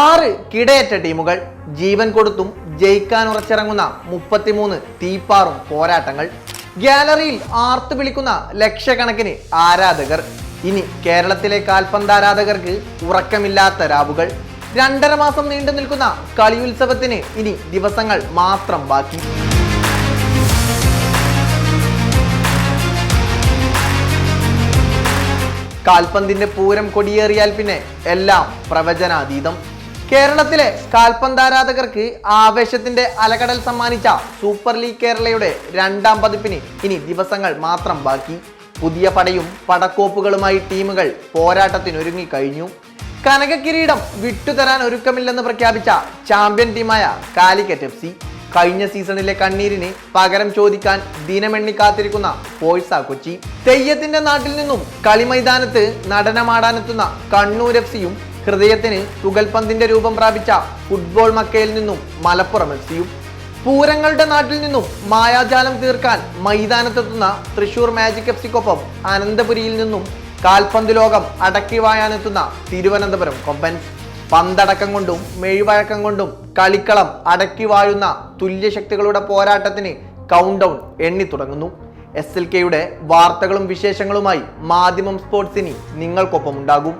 ആറ് കിടയറ്റ ടീമുകൾ ജീവൻ കൊടുത്തും ജയിക്കാൻ ഉറച്ചിറങ്ങുന്ന മുപ്പത്തിമൂന്ന് തീപ്പാറും പോരാട്ടങ്ങൾ. ഗാലറിയിൽ ആർത്തു വിളിക്കുന്ന ലക്ഷക്കണക്കിന് ആരാധകർ. ഇനി കേരളത്തിലെ കാൽപന്താരാധകർക്ക് ഉറക്കമില്ലാത്ത രാവുകൾ. രണ്ടര മാസം നീണ്ടു നിൽക്കുന്ന കളിയുത്സവത്തിന് ഇനി ദിവസങ്ങൾ മാത്രം ബാക്കി. കാൽപന്തിന്റെ പൂരം കൊടിയേറിയാൽ പിന്നെ എല്ലാം പ്രവചനാതീതം. കേരളത്തിലെ കാൽപന്താരാധകർക്ക് ആവേശത്തിന്റെ അലകടൽ സമ്മാനിച്ച സൂപ്പർ ലീഗ് കേരളയുടെ രണ്ടാം പതിപ്പിന് ഇനി ദിവസങ്ങൾ മാത്രം ബാക്കി. പുതിയ പടയും പടക്കോപ്പുകളുമായി ടീമുകൾ പോരാട്ടത്തിനൊരുങ്ങി കഴിഞ്ഞു. കനക കിരീടം വിട്ടുതരാൻ ഒരുക്കമില്ലെന്ന് പ്രഖ്യാപിച്ച ചാമ്പ്യൻ ടീമായ കാലിക്കറ്റ് എഫ് സി. കഴിഞ്ഞ സീസണിലെ കണ്ണീരിന് പകരം ചോദിക്കാൻ ദിനമെണ്ണി കാത്തിരിക്കുന്ന പോയ്സ കൊച്ചി. തെയ്യത്തിന്റെ നാട്ടിൽ നിന്നും കളിമൈതാനത്ത് നടനമാടാനെത്തുന്ന കണ്ണൂർ എഫ് സിയും ഹൃദയത്തിന് തുകൽപന്തിന്റെ രൂപം പ്രാപിച്ച ഫുട്ബോൾ മക്കയിൽ നിന്നും മലപ്പുറം എഫ് സിയും പൂരങ്ങളുടെ നാട്ടിൽ നിന്നും മായാജാലം തീർക്കാൻ മൈതാനത്തെത്തുന്ന തൃശൂർ മാജിക് എഫ് സിക്കൊപ്പം അനന്തപുരിയിൽ നിന്നും കാൽപന്ത് ലോകം അടക്കി വായാനെത്തുന്ന തിരുവനന്തപുരം കൊമ്പൻസ് പന്തടക്കം കൊണ്ടും മെഴിവഴക്കം കൊണ്ടും കളിക്കളം അടക്കി വാഴുന്ന തുല്യശക്തികളുടെ പോരാട്ടത്തിന് കൗണ്ട് ഡൗൺ എണ്ണി തുടങ്ങുന്നു. എസ് എൽ കെയുടെ വാർത്തകളും വിശേഷങ്ങളുമായി മാധ്യമം സ്പോർട്സിനി നിങ്ങൾക്കൊപ്പം ഉണ്ടാകും